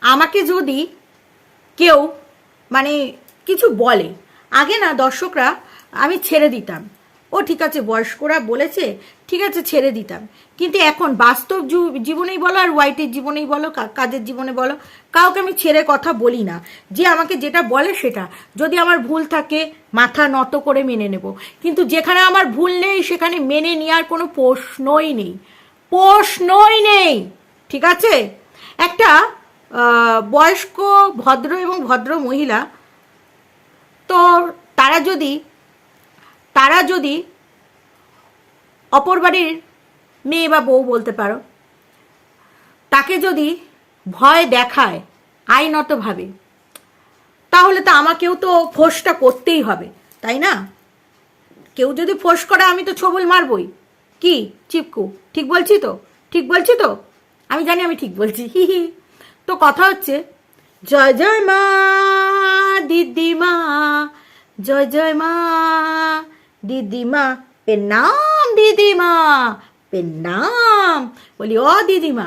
আমাকে যদি কেউ মানে কিছু বলে, আগে না দর্শকরা আমি ছেড়ে দিতাম। ও ঠিক আছে, বয়স্করা বলেছে, ঠিক আছে, ছেড়ে দিতাম। কিন্তু এখন বাস্তব জীবনেই বলো আর হোয়াইটের জীবনেই বলো কাজের জীবনে বলো, কাউকে আমি ছেড়ে কথা বলি না। যে আমাকে যেটা বলে সেটা। যদি আমার ভুল থাকে, মাথা নত করে মেনে নেব। কিন্তু যেখানে আমার ভুল নেই, সেখানে মেনে নেওয়ার কোনো প্রশ্নই নেই। প্রশ্নই নেই, ঠিক আছে? একটা বয়স্ক, ভদ্র এবং ভদ্র মহিলা, তো তারা যদি তারা যদি অপর বাড়ির মেয়ে বা বউ বলতে পারো, তাকে যদি ভয় দেখায় আইনতভাবে, তাহলে তো আমাকেও তো ফোঁসটা করতেই হবে, তাই না? কেউ যদি ফোঁস করে, আমি তো ছবল মারবই। কি? চিপকু, ঠিক বলছি তো? ঠিক বলছি তো? আমি জানি আমি ঠিক বলছি, হি হি। তো কথা হচ্ছে, জয় জয় মা দিদিমা জয় জয় মা দিদিমা পেন্নাম দিদিমা পেন্নাম বলি ও দিদিমা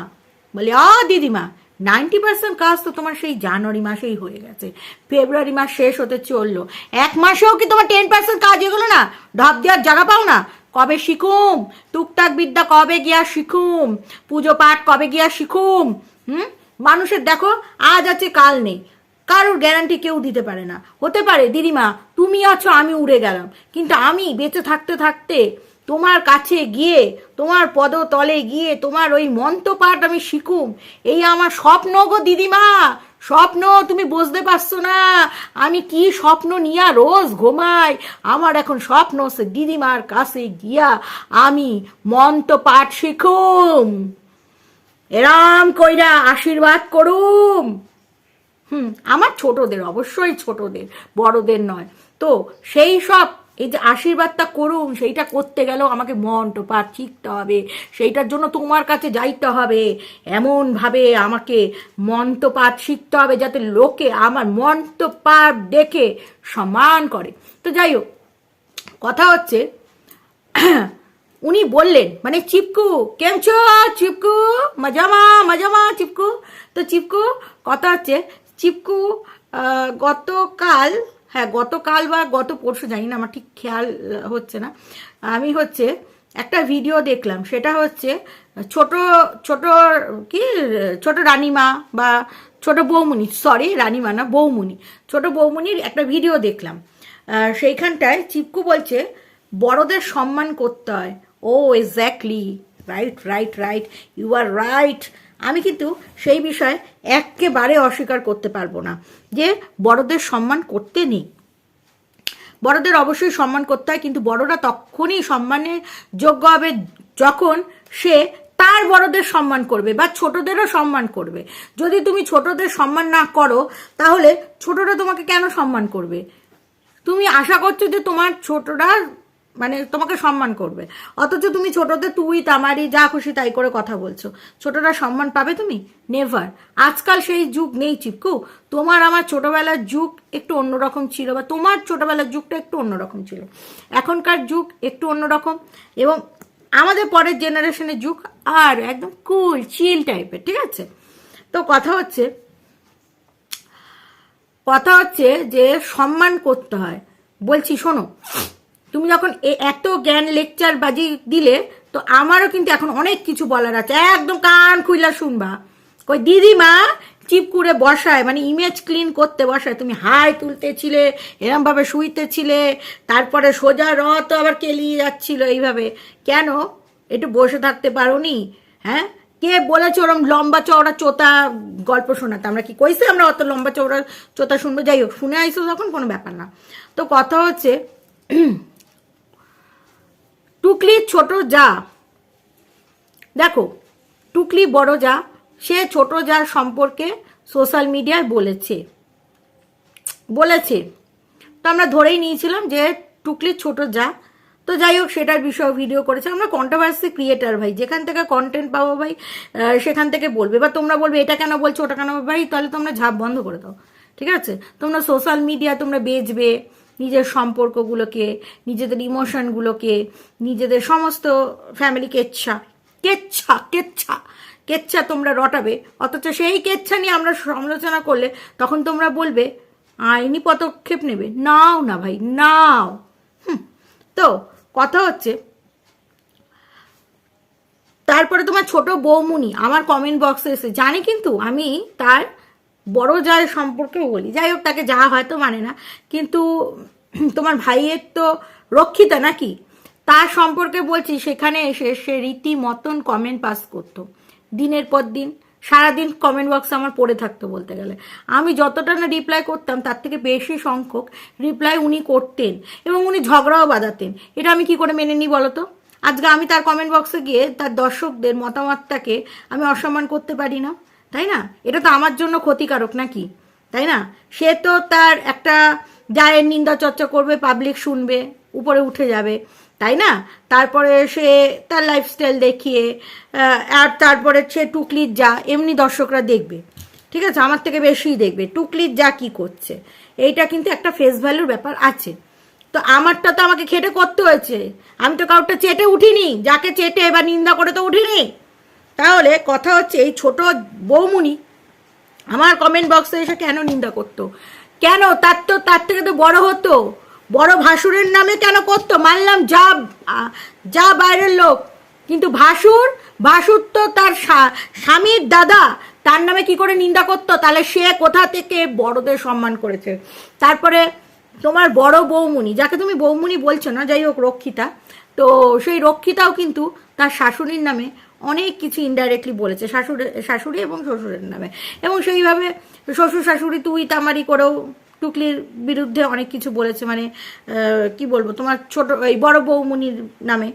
বলি ও দিদিমা নাইনটি পার্সেন্ট কাজ তো তোমার সেই জানুয়ারি মাসেই হয়ে গেছে, ফেব্রুয়ারি মাস শেষ হতে চলল। এক মাসেও কি তোমার টেন পার্সেন্ট কাজ এগুলো না? ঢপ দেওয়ার জায়গা পাও না? কবে শিখুম? টুকটাক বিদ্যা কবে গিয়া শিখুম? পুজো পাঠ কবে গিয়া শিখুম? হুম? মানুষের, দেখো, আজ আছে, কাল নেই। কারোর গ্যারান্টি কেউ দিতে পারে না। হতে পারে, দিদিমা, তুমি আছো, আমি উড়ে গেলাম। কিন্তু আমি বেঁচে থাকতে থাকতে তোমার কাছে গিয়ে, তোমার পদতলে গিয়ে, তোমার ওই মন্ত্রপাঠ আমি শিখুম। এই আমার স্বপ্ন গো দিদিমা, স্বপ্ন তুমি বুঝতে পারছ না। আমি কি স্বপ্ন নিয়া রোজ ঘুমাই? আমার এখন স্বপ্ন সে দিদিমার কাছে গিয়া আমি মন্ত্রপাঠ শিখুম। এরাম কইরা আশীর্বাদ করুম। হুম, আমার ছোটদের, অবশ্যই ছোটদের, বড়দের নয়। তো সেই সব এই যে আশীর্বাদটা করুন সেইটা করতে গেলেও আমাকে মন্ত্রপাঠ শিখতে হবে। সেইটার জন্য তোমার কাছে যাইতে হবে। এমনভাবে আমাকে মন্ত্রপাঠ শিখতে হবে যাতে লোকে আমার মন্ত্রপাঠ দেখে সম্মান করে। তো যাই হোক, কথা হচ্ছে উনি বললেন মানে চিপকু, কেম ছো? চিপকু, মজামা মজামা, চিপকু। তো চিপকু, কথা হচ্ছে, চিপকু গতকাল হ্যাঁ গতকাল বা গত পরশু, জানি না, আমার ঠিক খেয়াল হচ্ছে না। আমি হচ্ছে একটা ভিডিও দেখলাম, সেটা হচ্ছে ছোট ছোট কি, ছোট রানীমা বা ছোট বৌমুনি সরি রানীমা না, বৌমুনি। ছোট বৌমুনির একটা ভিডিও দেখলাম। সেইখানটায় চিপকু বলছে, বড়দের সম্মান করতে হয়। ও exactly right right right you are right আমি কিন্তু সেই বিষয়ে একেবারে অস্বীকার করতে পারব না যে বড়দের সম্মান করতে নেই। বড়দের অবশ্যই সম্মান করতে হয়, কিন্তু বড়রা তখনই সম্মানের যোগ্য হবে যখন সে তার বড়দের সম্মান করবে বা ছোটদেরও সম্মান করবে। যদি তুমি ছোটদের সম্মান না করো, তাহলে ছোটরা তোমাকে কেন সম্মান করবে? তুমি আশা করছ যে তোমার ছোটরা মানে তোমাকে সম্মান করবে। অথচ তুমি ছোটদের তুই, তামারি, যা খুশি তাই করে কথা বলছো। ছোটরা সম্মান পাবে তুমি? নেভার আজকাল সেই যুগ নেই চিপকু। তোমার আমার ছোটবেলার যুগ একটু অন্যরকম ছিল বা তোমার ছোটবেলার যুগটা একটু অন্যরকম ছিল। এখনকার যুগ একটু অন্যরকম এবং আমাদের পরের জেনারেশনের যুগ আর একদম কুল চিল টাইপের ঠিক আছে? তো কথা হচ্ছে কথা হচ্ছে যে সম্মান করতে হয়। বলছি, শোনো তুমি যখন এত জ্ঞান লেকচার বাজি দিলে, তো আমারও কিন্তু এখন অনেক কিছু বলার আছে। একদম কান খুইলা শুনবা। কই, দিদিমা চিপকুড়ে বসায়। মানে ইমেজ ক্লিন করতে বসায়। তুমি হাই তুলতে ছিলে এরমভাবে শুইতেছিলে, তারপরে সোজা রথ আবার কেলিয়ে যাচ্ছিল এইভাবে। কেন? একটু বসে থাকতে পারো নি হ্যাঁ? কে বলেছে ওরম লম্বা চওড়া চোতা গল্প শোনাতে? আমরা কি কইছি আমরা অত লম্বা চওড়া চোতা শুনব? যাই হোক, শুনে আইসো তখন, কোনো ব্যাপার না। তো কথা হচ্ছে টুকলি ছোট যা। দেখো, টুকলি বড় যা, সে ছোট যার সম্পর্কে সোশ্যাল মিডিয়ায় বলেছে। বলেছে। তো আমরা ধরেই নিয়েছিলাম যে টুকলির ছোট যা। তো যাই হোক, সেটার বিষয়ে ভিডিও করেছে। আমরা কন্ট্রোভার্সি ক্রিয়েটার ভাই, যেখান থেকে কন্টেন্ট পাবো ভাই সেখান থেকে বলবে। বা তোমরা বলবে, এটা কেন বলছো? ওটা কেন? ভাই, তাহলে তোমরা ঝাপ বন্ধ করে দাও। ঠিক আছে? তোমরা সোশ্যাল মিডিয়া তোমরা বেচবে। নিজের সম্পর্কগুলোকে, নিজেদের ইমোশনগুলোকে নিজেদের সমস্ত ফ্যামিলি কেচ্ছা। কেচ্ছা কেচ্ছা কেচ্ছা তোমরা রটাবে। অথচ সেই কেচ্ছা নিয়ে আমরা সমালোচনা করলে তখন তোমরা বলবে, আইনি পদক্ষেপ নেবে। নাও না ভাই, নাও। তো কথা হচ্ছে, তারপরে তোমার ছোট বৌমুনি আমার কমেন্ট বক্সে এসে জানে কিন্তু আমি তার বড় যায় সম্পর্কে বলি। যাই হোক, তাকে যা হয়তো মানে না। কিন্তু তোমার ভাইয়ের তো রক্ষিতা নাকি? তার সম্পর্কে বলছি, সেখানে এসে সে রীতি মতন কমেন্ট পাস করতো। দিনের পর দিন, সারাদিন কমেন্ট বক্স আমার পড়ে থাকতো বলতে গেলে। আমি যতটা না রিপ্লাই করতাম, তার থেকে বেশি সংখ্যক রিপ্লাই উনি করতেন এবং উনি ঝগড়াও বাঁধাতেন। এটা আমি কি করে মেনে নিই বলো তো? আজকে আমি তার কমেন্ট বক্সে গিয়ে তার দর্শকদের মতামতটাকে আমি অসম্মান করতে পারি না। তাই না? এটা তো আমার জন্য ক্ষতিকারক নাকি? তাই না? সে তো তার একটা যায়ের নিন্দা চর্চা করবে পাবলিক শুনবে, উপরে উঠে যাবে, তাই না? তারপরে সে তার লাইফস্টাইল দেখিয়ে আর তারপরে সে টুকলির যা, এমনি দর্শকরা দেখবে। ঠিক আছে? আমার থেকে বেশিই দেখবে। টুকলির যা কি করছে? এইটা কিন্তু একটা ফেস ভ্যালুর ব্যাপার আছে। তো আমারটা তো আমাকে খেটে করতে হয়েছে। আমি তো কাউটা চেটে উঠিনি। যাকে চেটে বা নিন্দা করে তো উঠিনি। তাহলে কথা হচ্ছে এই ছোট বৌমুনি আমার কমেন্ট বক্সে এসে কেন নিন্দা করতো? কেন? তার তো, তার থেকে তো বড় হতো। বড় ভাসুরের নামে কেন করতো? মানলাম যা যা বাইরের লোক। কিন্তু ভাসুর ভাসুর তো তার স্বা- স্বামীর দাদা। তার নামে কি করে নিন্দা করতো? তাহলে সে কোথা থেকে বড়দের সম্মান করেছে? তারপরে তোমার বড় বৌমুনি, যাকে তুমি বৌমুনি বলছো না, যাই হোক রক্ষিতা, তো সেই রক্ষিতাও কিন্তু তার শাশুড়ির নামে অনেক কিছু ইনডাইরেক্টলি বলেছে, শাশুড়ি শাশুড়ি এবং শ্বশুরের নামে। এবং সেইভাবে শ্বশুর, শাশুড়ি, তুই, তামারি করেও টুকলির বিরুদ্ধে অনেক কিছু বলেছে মানে কি বলব, তোমার ছোট, এই বড় বৌমুনির নামে।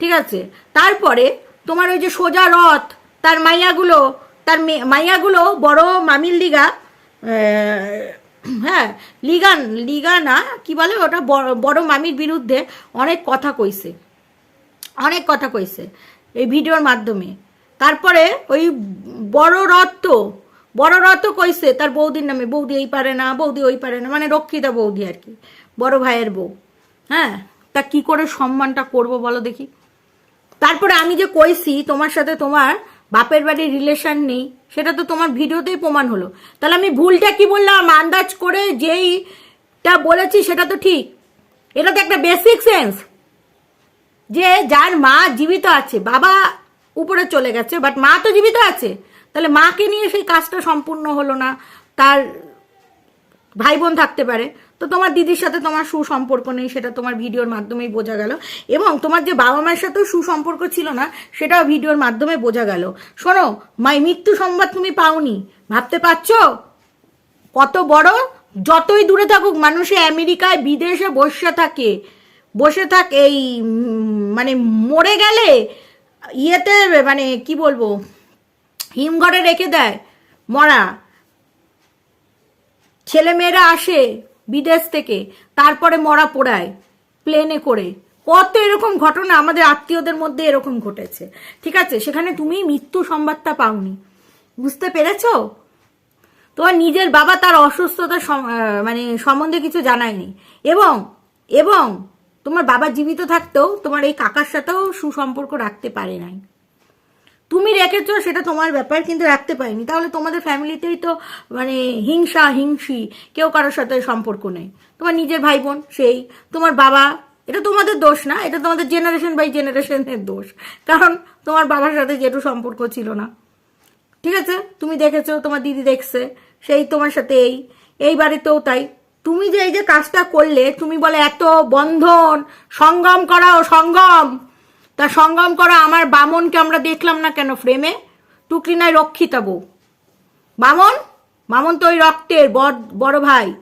ঠিক আছে? তারপরে তোমার ওই যে সোজা রথ, তার মাইয়াগুলো তার মাইয়াগুলো বড় মামির লিগা হ্যাঁ লিগান লিগা না, কি বলে ওটা বড় মামির বিরুদ্ধে অনেক কথা কইছে। অনেক কথা কইছে। এই ভিডিওর মাধ্যমে। তারপরে ওই বড় রথ তো বড় রথও কইছে তার বৌদির নামে, বৌদি এই পারে না, বৌদি ওই পারে না মানে রক্ষিতা বৌদি আর কি, বড় ভাইয়ের বউ। হ্যাঁ? তা কি করে সম্মানটা করব বলো দেখি। তারপরে আমি যে কইছি তোমার সাথে তোমার বাপের বাড়ির রিলেশন নেই, সেটা তো তোমার ভিডিওতেই প্রমাণ হলো। তাহলে আমি ভুলটা কি বললাম? আন্দাজ করে যেইটা বলেছি সেটা তো ঠিক। এটা তো একটা বেসিক সেন্স যে যার মা জীবিত আছে, বাবা উপরে চলে গেছে বাট মা তো জীবিত আছে, তাহলে মাকে নিয়ে সেই কাজটা সম্পূর্ণ হলো না, তার ভাই বোন থাকতে পারে, তো তোমার দিদির সাথে তোমার সুসম্পর্ক নেই, সেটা তোমার ভিডিওর মাধ্যমেই বোঝা গেল, এবং তোমার যে বাবা মায়ের সাথেও সুসম্পর্ক ছিল না, সেটাও ভিডিওর মাধ্যমে বোঝা গেল। শোনো, মাই, মৃত্যু সংবাদ তুমি পাওনি, ভাবতে পারছ? কত বড়? যতই দূরে থাকুক, মানুষে আমেরিকায়, বিদেশে বসে থাকে। বসে থাক এই মানে মরে গেলে ইয়েতে মানে কি বলব হিমঘরে রেখে দেয় মরা। ছেলেমেয়েরা আসে বিদেশ থেকে তারপরে মরা পোড়ায় প্লেনে করে। কত এরকম ঘটনা আমাদের আত্মীয়দের মধ্যে এরকম ঘটেছে। ঠিক আছে সেখানে তুমি মৃত্যু সংবাদটা পাওনি। বুঝতে পেরেছ? তোমার নিজের বাবা তার আহ, মানে সম্বন্ধে কিছু জানায়নি। এবং এবং তোমার বাবা জীবিত থাকতেও তোমার এই কাকার সাথেও সুসম্পর্ক রাখতে পারে নাই। তুমি রেখেছো, সেটা তোমার ব্যাপার, কিন্তু রাখতে পারিনি। তাহলে তোমাদের ফ্যামিলিতেই তো মানে হিংসা, হিংসি, কেউ কারোর সাথে সম্পর্ক নেই। তোমার নিজের ভাই বোন, সেই। তোমার বাবা, এটা তোমাদের দোষ না, এটা তোমাদের জেনারেশন বাই জেনারেশনের দোষ। কারণ তোমার বাবার সাথে যেটু সম্পর্ক ছিল না। ঠিক আছে? তুমি দেখেছ, তোমার দিদি দেখছে, সেই তোমার সাথে এই। এই বাড়িতেও তাই। তুমি যে এই যে কাজটা করলে, তুমি বলে এত বন্ধন, সঙ্গম করাও সঙ্গম। তা সঙ্গম করা আমার বামনকে আমরা দেখলাম না কেন ফ্রেমে টুকরি নাই রক্ষিতা বউ। বামন? বামন তো ওই রক্তের বড় বড় ভাই।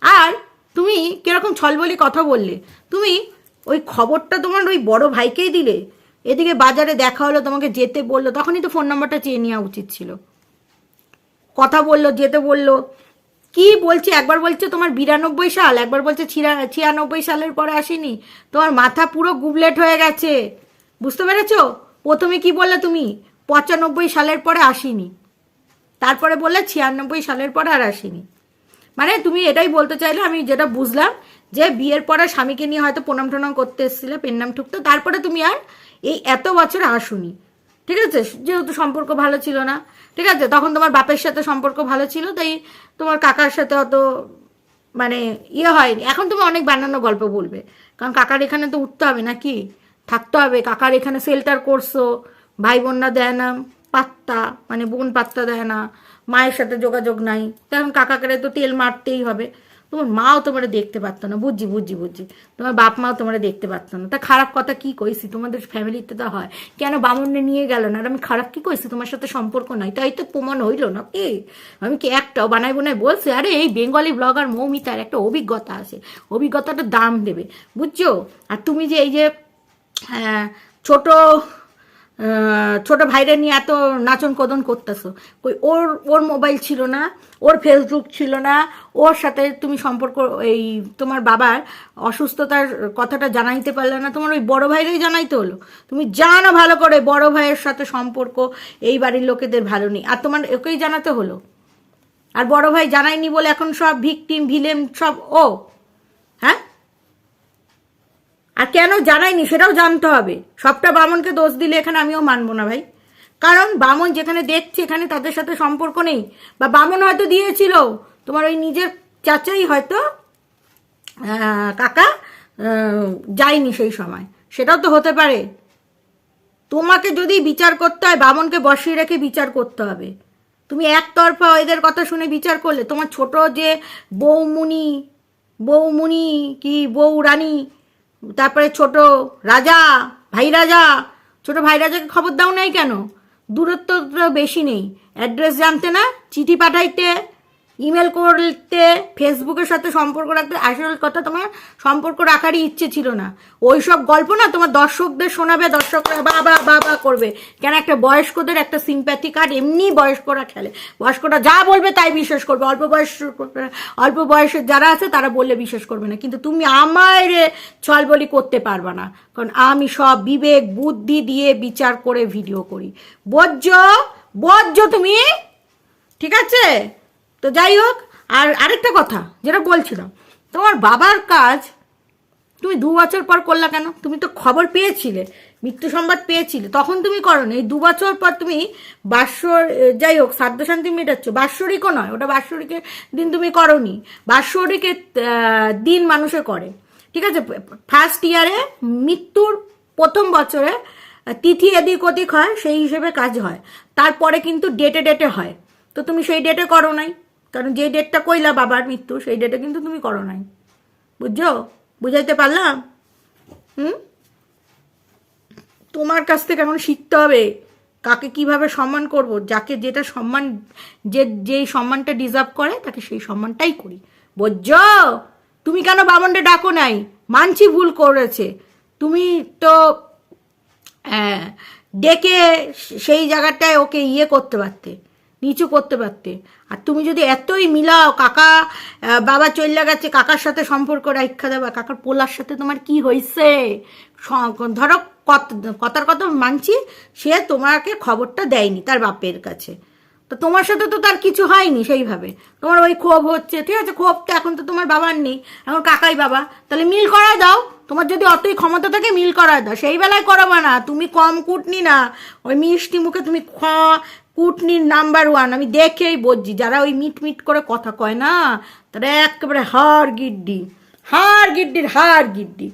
আর তুমি কীরকম ছলবলি কথা বললে? তুমি ওই খবরটা তোমার ওই বড় ভাইকেই দিলে। এদিকে বাজারে দেখা হলো, তোমাকে যেতে বলল, তখনই তো ফোন নাম্বারটা চেয়ে নেওয়া উচিত ছিল। কথা বলল, যেতে বলল। কি বলছে? একবার বলছে তোমার বিরানব্বই সাল, একবার বলছে ছিয়া- ছিয়ানব্বই সালের পরে আসেনি। তোমার মাথা পুরো গুবলেট হয়ে গেছে। বুঝতে পেরেছ? প্রথমে কি বললে তুমি? পঁচানব্বই সালের পরে আসিনি। তারপরে বললে ছিয়ানব্বই সালের পরে আর আসেনি। মানে তুমি এটাই বলতে চাইলে আমি যেটা বুঝলাম, যে বিয়ের পরে স্বামীকে নিয়ে হয়তো প্রণাম টনাম করতে এসেছিলে, পেন্নাম ঠুকতে, তারপরে তুমি আর এই এত বছর আসুনি। ঠিক আছে? যেহেতু সম্পর্ক ভালো ছিল না। ঠিক আছে? তখন তোমার বাপের সাথে সম্পর্ক ভালো ছিল, তাই তোমার কাকার সাথে অত মানে ইয়ে হয়নি। এখন তুমি অনেক বানানো গল্প বলবে। কারণ কাকার এখানে তো উঠতে হবে নাকি? থাকতে হবে। কাকার এখানে সেল্টার করছ, ভাই বোনরা দেয় না, পাত্তা মানে বোন পাত্তা দেয় না, মায়ের সাথে যোগাযোগ নাই। তখন কাকাকে তো তেল মারতেই হবে। তোমার মাও তোমার দেখতে পারতো না, বুঝছি বুঝছি বুঝছি। তোমার বাপ মাও তোমার দেখতে পারতো না। তা খারাপ কথা কি কইছি? তোমাদের ফ্যামিলিতে তো হয়। কেন বামুনে নিয়ে গেল না? আর আমি খারাপ কি কইছি? তোমার সাথে সম্পর্ক নাই। তাই তো প্রমাণ হইল না কি? আমি কি একটাও বানাই বোনাই বলছি, আরে, এই বেঙ্গলি ব্লগার মৌমিতার একটা অভিজ্ঞতা আছে। অভিজ্ঞতাটা দাম দেবে। বুঝছ? আর তুমি যে এই যে ছোট ছোট ভাইরা নিয়ে এত নাচন কদন করতেছো। কই, ওর ওর মোবাইল ছিল না, ওর ফেসবুক ছিল না, ওর সাথে তুমি সম্পর্ক, এই তোমার বাবার অসুস্থতার কথাটা জানাইতে পারলে না, তোমার ওই বড় ভাইরাই জানাইতে হলো। তুমি জানো ভালো করে বড় ভাইয়ের সাথে সম্পর্ক, এই বাড়ির লোকেদের ভালো নেই। আর তোমার ওকেই জানাতে হলো। আর বড় ভাই জানায়নি বলে এখন সব ভিকটিম ভিলেম সব ও হ্যাঁ? আর কেন জানাইনি সেটাও জানতে হবে। সবটা বামনকে দোষ দিলে এখানে আমিও মানবো না ভাই। কারণ বামন যেখানে দেখছে এখানে তাদের সাথে সম্পর্ক নেই। বা বামন হয়তো দিয়েছিল, তোমার ওই নিজের চাচাই হয়তো কাকা যায়নি সেই সময়। সেটাও তো হতে পারে। তোমাকে যদি বিচার করতে হয়, বামনকে বসিয়ে রেখে বিচার করতে হবে। তুমি একতরফা এদের কথা শুনে বিচার করলে, তোমার ছোট যে বৌমুনি বৌমুনি কি বউ রানী তারপরে ছোট রাজা, ভাই রাজা, ছোট ভাই রাজাকে খবর দাও নাই কেন? দূরত্ব বেশি নেই। অ্যাড্রেস জানতে না, চিঠি পাঠাইতে ইমেল করতে, ফেসবুকের সাথে সম্পর্ক রাখতে, আসল কথা তোমার সম্পর্ক রাখারই ইচ্ছে ছিল না। ওই সব গল্প না তোমার দর্শকদের শোনাবে, দর্শকরা বাবা বাবা করবে। কেন একটা বয়স্কদের একটা সিম্প্যাথি কার্ড এমনি বয়স্করা খেলে। বয়স্করা যা বলবে তাই বিশ্বাস করবে। অল্প বয়স, অল্প বয়সের যারা আছে তারা বললে বিশ্বাস করবে না। কিন্তু তুমি আমার ছল বলি করতে পারবে না। কারণ আমি সব বিবেক, বুদ্ধি দিয়ে বিচার করে ভিডিও করি। বজ্জ বজ্জ তুমি? ঠিক আছে? তো যাই হোক, আর আরেকটা কথা যেটা বলছিলাম, তোমার বাবার কাজ তুমি দু বছর পর করলা কেন? তুমি তো খবর পেয়েছিলে, মৃত্যু সংবাদ পেয়েছিলে, তখন তুমি করো এই দু বছর পর তুমি বাৎসর যাই হোক শ্রাদ্ধ শান্তি মেটাচ্ছ, বাৎসরিকও নয়, ওটা বাৎসরিকের দিন তুমি করনি, বাৎসরিকের দিন মানুষে করে, ঠিক আছে? ফার্স্ট ইয়ারে মৃত্যুর প্রথম বছরে তিথি এদিক ওদিক হয়, সেই হিসেবে কাজ হয়, তারপরে কিন্তু ডেটে ডেটে হয়, তো তুমি সেই ডেটে করো নাই। কারণ যে ডেটটা কইলা বাবার মৃত্যু, সেই ডেটে কিন্তু তুমি করো নাই। বুঝছ? বুঝাইতে পারলাম? হুম? তোমার কাছ থেকে এখন শিখতে হবে কাকে কীভাবে সম্মান করব, যাকে যেটা সম্মান, যে, যেই সম্মানটা ডিজার্ভ করে, তাকে সেই সম্মানটাই করি। বুঝছ? তুমি কেন বামনটা ডাকো নাই? মানছি ভুল করেছে। তুমি তো হ্যাঁ ডেকে সেই জায়গাটায় ওকে ইয়ে করতে পারতে। নিচু করতে পারতে। আর তুমি যদি এতই মিলাও, কাকা বাবা চল্লা গেছে, কাকার সাথে সম্পর্ক রাখা দেবা, কাকার পোলার সাথে তোমার কি হয়েছে ধরো কত কথার কথা মানছি, সে তোমাকে খবরটা দেয়নি তার বাপের কাছে। তো তোমার সাথে তো তার কিছু হয়নি সেইভাবে। তোমার ওই ক্ষোভ হচ্ছে, ঠিক আছে ক্ষোভ তো এখন তো তোমার বাবার নেই, এখন কাকাই বাবা। তাহলে মিল করায় দাও, তোমার যদি অতই ক্ষমতা থাকে মিল করায় দাও। সেই বেলায় করাবা না, তুমি কম কুটনি না, ওই মিষ্টি মুখে তুমি খ কুটনির নাম্বার ওয়ান। আমি দেখেই বলছি, যারা ওই মিট মিট করে কথা কয় না, তারা একেবারে হার গিড্ডি হার গিড্ডির হার গিড্ডি।